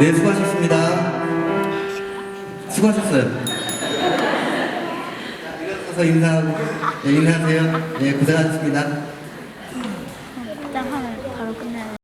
네, 수고하셨습니다. 수고하셨어요. 일어서서 인사하고, 네, 인사하세요. 네, 고생하셨습니다.